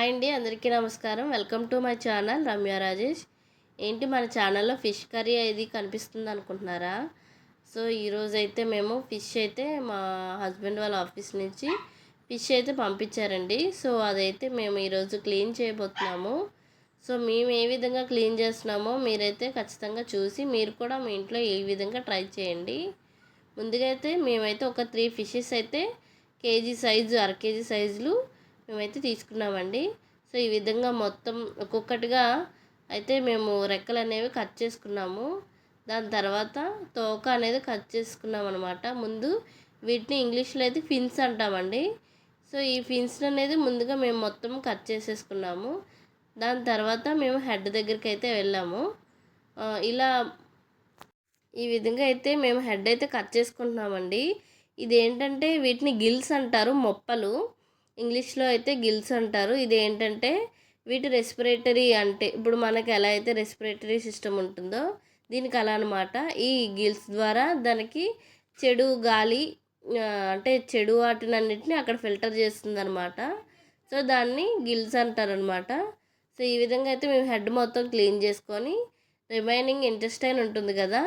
Hi అండి అందరికీ నమస్కారం. Welcome to my channel Ramya Rajesh. ఏంటి మన ఛానల్లో ఫిష్ కర్రీ ఇది కనిపిస్తుంది అనుకుంటున్నారా? సో ఈరోజు అయితే మేము ఫిష్ అయితే మా హస్బెండ్ వాళ్ళ ఆఫీస్ నుంచి ఫిష్ అయితే పంపించారండి. సో అదైతే మేము ఈరోజు క్లీన్ చేయబోతున్నాము. సో మేము ఏ విధంగా క్లీన్ చేస్తున్నామో మీరైతే ఖచ్చితంగా చూసి మీరు కూడా మీ ఇంట్లో ఏ విధంగా ట్రై చేయండి. ముందుగా అయితే మేమైతే ఒక త్రీ ఫిషెస్ అయితే కేజీ సైజు అర కేజీ సైజులు మేమైతే తీసుకున్నామండి. సో ఈ విధంగా మొత్తం ఒక్కొక్కటిగా అయితే మేము రెక్కలు అనేవి కట్ చేసుకున్నాము. దాని తర్వాత తోక అనేది కట్ చేసుకున్నాం అనమాట ముందు వీటిని ఇంగ్లీష్లో అయితే ఫిన్స్ అంటామండి. సో ఈ ఫిన్స్ అనేది ముందుగా మేము మొత్తం కట్ చేసేసుకున్నాము. దాని తర్వాత మేము హెడ్ దగ్గరికి అయితే వెళ్ళాము ఇలా ఈ విధంగా అయితే మేము హెడ్ అయితే కట్ చేసుకుంటున్నామండి. ఇది ఏంటంటే వీటిని గిల్స్ అంటారు మొప్పలు. ఇంగ్లీష్లో అయితే గిల్స్ అంటారు. ఇది ఏంటంటే వీటి రెస్పిరేటరీ అంటే ఇప్పుడు మనకి ఎలా అయితే రెస్పిరేటరీ సిస్టమ్ ఉంటుందో దీనికి అలా అనమాట ఈ గిల్స్ ద్వారా దానికి చెడు గాలి అంటే చెడు వాటినన్నింటినీ అక్కడ ఫిల్టర్ చేస్తుంది అనమాట సో దాన్ని గిల్స్ అంటారనమాట సో ఈ విధంగా అయితే మేము హెడ్ మొత్తం క్లీన్ చేసుకొని రిమైనింగ్ ఇంటెస్టైన్ ఉంటుంది కదా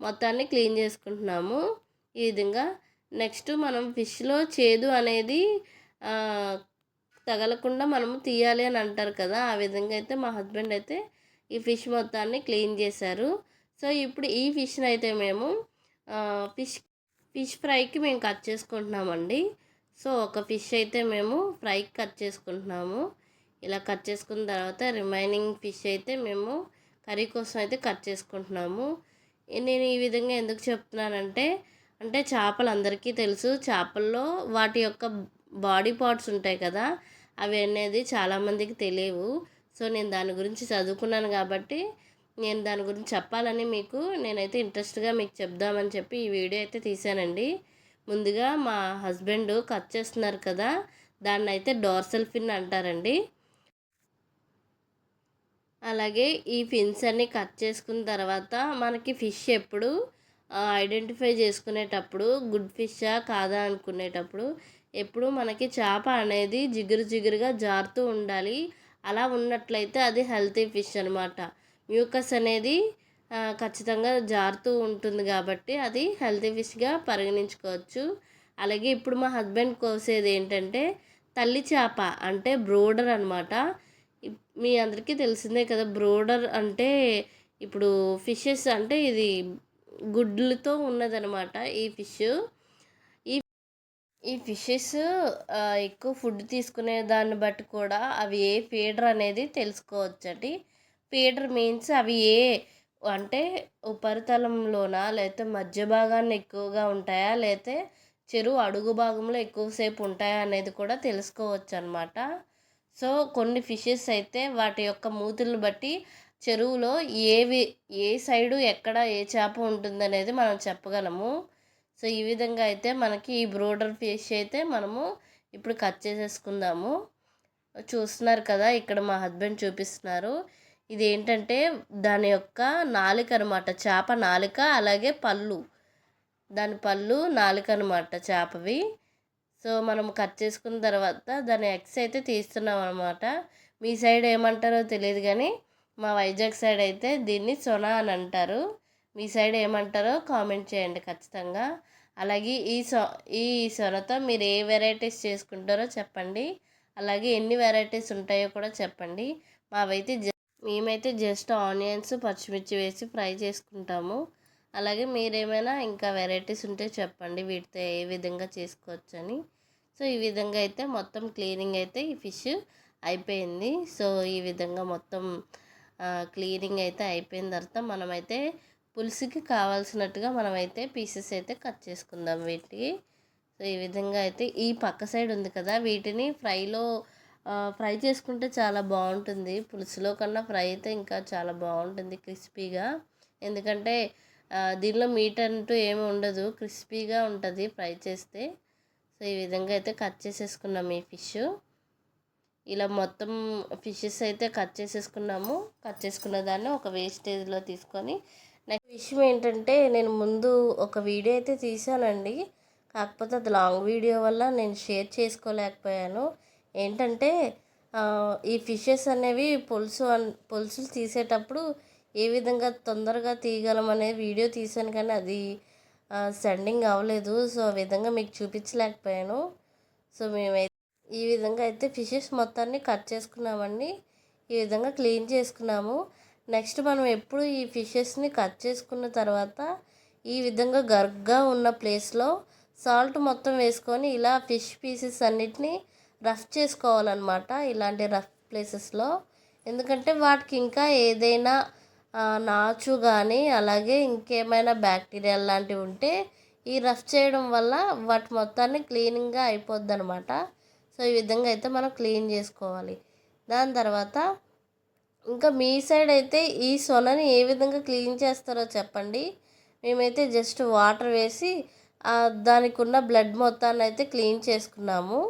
మొత్తాన్ని క్లీన్ చేసుకుంటున్నాము. ఈ విధంగా నెక్స్ట్ మనం ఫిష్లో చేదు అనేది తగలకుండా మనము తీయాలి అని అంటారు కదా ఆ విధంగా అయితే మా హస్బెండ్ అయితే ఈ ఫిష్ మొత్తాన్ని క్లీన్ చేశారు. సో ఇప్పుడు ఈ ఫిష్ని అయితే మేము ఫిష్ ఫిష్ ఫ్రైకి మేము కట్ చేసుకుంటున్నామండి. సో ఒక ఫిష్ అయితే మేము ఫ్రైకి కట్ చేసుకుంటున్నాము. ఇలా కట్ చేసుకున్న తర్వాత రిమైనింగ్ ఫిష్ అయితే మేము కర్రీ కోసం అయితే కట్ చేసుకుంటున్నాము. నేను ఈ విధంగా ఎందుకు చెప్తున్నానంటే అంటే చేపలు అందరికీ తెలుసు చేపల్లో వాటి యొక్క బాడీ పార్ట్స్ ఉంటాయి కదా అవి అనేది చాలామందికి తెలియవు. సో నేను దాని గురించి చదువుకున్నాను కాబట్టి నేను దాని గురించి చెప్పాలని మీకు నేనైతే ఇంట్రెస్ట్గా మీకు చెప్దామని చెప్పి ఈ వీడియో అయితే తీశానండి ముందుగా మా హస్బెండ్ కట్ చేస్తున్నారు కదా దాన్ని అయితే డోర్సల్ ఫిన్ అంటారండి. అలాగే ఈ ఫిన్స్ అన్ని కట్ చేసుకున్న తర్వాత మనకి ఫిష్ ఎప్పుడు ఐడెంటిఫై చేసుకునేటప్పుడు గుడ్ ఫిషా కాదా అనుకునేటప్పుడు ఎప్పుడు మనకి చేప అనేది జిగురు జిగురుగా జారుతూ ఉండాలి. అలా ఉన్నట్లయితే అది హెల్తీ ఫిష్ అనమాట మ్యూకస్ అనేది ఖచ్చితంగా జారుతూ ఉంటుంది కాబట్టి అది హెల్తీ ఫిష్గా పరిగణించుకోవచ్చు. అలాగే ఇప్పుడు మా హస్బెండ్ కోసేది ఏంటంటే తల్లి చేప అంటే బ్రోడర్ అనమాట మీ అందరికీ తెలిసిందే కదా బ్రోడర్ అంటే ఇప్పుడు ఫిషెస్ అంటే ఇది గుడ్లతో ఉన్నదనమాట ఈ ఫిష్. ఈ ఈ ఫిషెస్ ఎక్కువ ఫుడ్ తీసుకునే దాన్ని బట్టి కూడా అవి ఏ ఫీడర్ అనేది తెలుసుకోవచ్చండి. ఫీడర్ మీన్స్ అవి ఏ అంటే ఉపరితలంలోనా లేకపోతే మధ్య భాగాన్ని ఎక్కువగా ఉంటాయా లేకపోతే చెరువు అడుగు భాగంలో ఎక్కువసేపు ఉంటాయా అనేది కూడా తెలుసుకోవచ్చు అనమాట సో కొన్ని ఫిషెస్ అయితే వాటి యొక్క మూతులను బట్టి చెరువులో ఏవి ఏ సైడు ఎక్కడ ఏ చేప ఉంటుందనేది మనం చెప్పగలము. సో ఈ విధంగా అయితే మనకి ఈ బ్రోడర్ ఫిష్ అయితే మనము ఇప్పుడు కట్ చేసేసుకుందాము. చూస్తున్నారు కదా ఇక్కడ మా హస్బెండ్ చూపిస్తున్నారు. ఇది ఏంటంటే దాని యొక్క నాలుక అనమాట చేప నాలుక అలాగే పళ్ళు. దాని పళ్ళు నాలుక అనమాట చేపవి. సో మనం కట్ చేసుకున్న తర్వాత దాని ఎగ్స్ అయితే తీస్తున్నాం అనమాట మీ సైడ్ ఏమంటారో తెలియదు కానీ మా వైజాగ్ సైడ్ అయితే దీన్ని సొన అని అంటారు. మీ సైడ్ ఏమంటారో కామెంట్ చేయండి ఖచ్చితంగా. అలాగే ఈ సొ ఈ సొనతో మీరు ఏ వెరైటీస్ చేసుకుంటారో చెప్పండి. అలాగే ఎన్ని వెరైటీస్ ఉంటాయో కూడా చెప్పండి. మావైతే జ మేమైతే జస్ట్ ఆనియన్స్ పచ్చిమిర్చి వేసి ఫ్రై చేసుకుంటాము. అలాగే మీరేమైనా ఇంకా వెరైటీస్ ఉంటే చెప్పండి వీటితో ఏ విధంగా చేసుకోవచ్చని. సో ఈ విధంగా అయితే మొత్తం క్లీనింగ్ అయితే ఈ ఫిష్ అయిపోయింది. సో ఈ విధంగా మొత్తం క్లీనింగ్ అయితే అయిపోయిన తర్వాత మనమైతే పులుసుకి కావాల్సినట్టుగా మనమైతే పీసెస్ అయితే కట్ చేసుకుందాం వీటికి. సో ఈ విధంగా అయితే ఈ పక్క సైడ్ ఉంది కదా వీటిని ఫ్రైలో ఫ్రై చేసుకుంటే చాలా బాగుంటుంది. పులుసులో కన్నా ఫ్రై అయితే ఇంకా చాలా బాగుంటుంది క్రిస్పీగా. ఎందుకంటే దీనిలో మీట్ అంటూ ఏమి ఉండదు క్రిస్పీగా ఉంటుంది ఫ్రై చేస్తే. సో ఈ విధంగా అయితే కట్ చేసేసుకున్నాం ఈ ఫిష్. ఇలా మొత్తం ఫిషెస్ అయితే కట్ చేసేసుకున్నాము. కట్ చేసుకున్న దాన్ని ఒక వేస్టేజ్లో తీసుకొని నెక్స్ట్ విషయం ఏంటంటే నేను ముందు ఒక వీడియో అయితే తీసానండి కాకపోతే అది లాంగ్ వీడియో వల్ల నేను షేర్ చేసుకోలేకపోయాను. ఏంటంటే ఈ ఫిషెస్ అనేవి పులుసు అన్- పులుసులు తీసేటప్పుడు ఏ విధంగా తొందరగా తీయగలం అనే వీడియో తీసాను కానీ అది సెండింగ్ అవ్వలేదు. సో ఆ విధంగా మీకు చూపించలేకపోయాను. సో మేమైతే ఈ విధంగా అయితే ఫిషెస్ మొత్తాన్ని కట్ చేసుకున్నామండి. ఈ విధంగా క్లీన్ చేసుకున్నాము. నెక్స్ట్ మనం ఎప్పుడు ఈ ఫిషెస్ని కట్ చేసుకున్న తర్వాత ఈ విధంగా గర్గ్గా ఉన్న ప్లేస్లో సాల్ట్ మొత్తం వేసుకొని ఇలా ఫిష్ పీసెస్ అన్నిటిని రఫ్ చేసుకోవాలన్నమాట ఇలాంటి రఫ్ ప్లేసెస్లో. ఎందుకంటే వాటికి ఇంకా ఏదైనా నాచు కానీ అలాగే ఇంకేమైనా బ్యాక్టీరియా లాంటివి ఉంటే ఈ రఫ్ చేయడం వల్ల వాటి మొత్తాన్ని క్లీనింగ్గా అయిపోద్ది అనమాట సో ఈ విధంగా అయితే మనం క్లీన్ చేసుకోవాలి. దాని తర్వాత ఇంకా మీ సైడ్ అయితే ఈ సొనని ఏ విధంగా క్లీన్ చేస్తారో చెప్పండి. మేమైతే జస్ట్ వాటర్ వేసి దానికి ఉన్న బ్లడ్ మొత్తాన్ని అయితే క్లీన్ చేసుకున్నాము.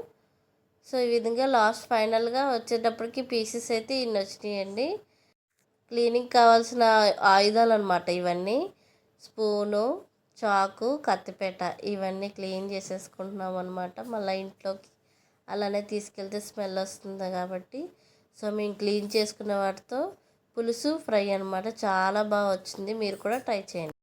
సో ఈ విధంగా లాస్ట్ ఫైనల్గా వచ్చేటప్పటికి పీసెస్ అయితే ఇన్ని వచ్చినాయండి. క్లీనింగ్ కావాల్సిన ఆయుధాలు అనమాట ఇవన్నీ. స్పూను చాకు కత్తిపేట ఇవన్నీ క్లీన్ చేసేసుకుంటున్నాం అనమాట మళ్ళీ ఇంట్లోకి అలానే తీసుకెళ్తే స్మెల్ వస్తుంది కాబట్టి సో మేము క్లీన్ చేసుకున్న వాటితో పులుసు ఫ్రై అనమాట చాలా బాగా వచ్చింది. మీరు కూడా ట్రై చేయండి.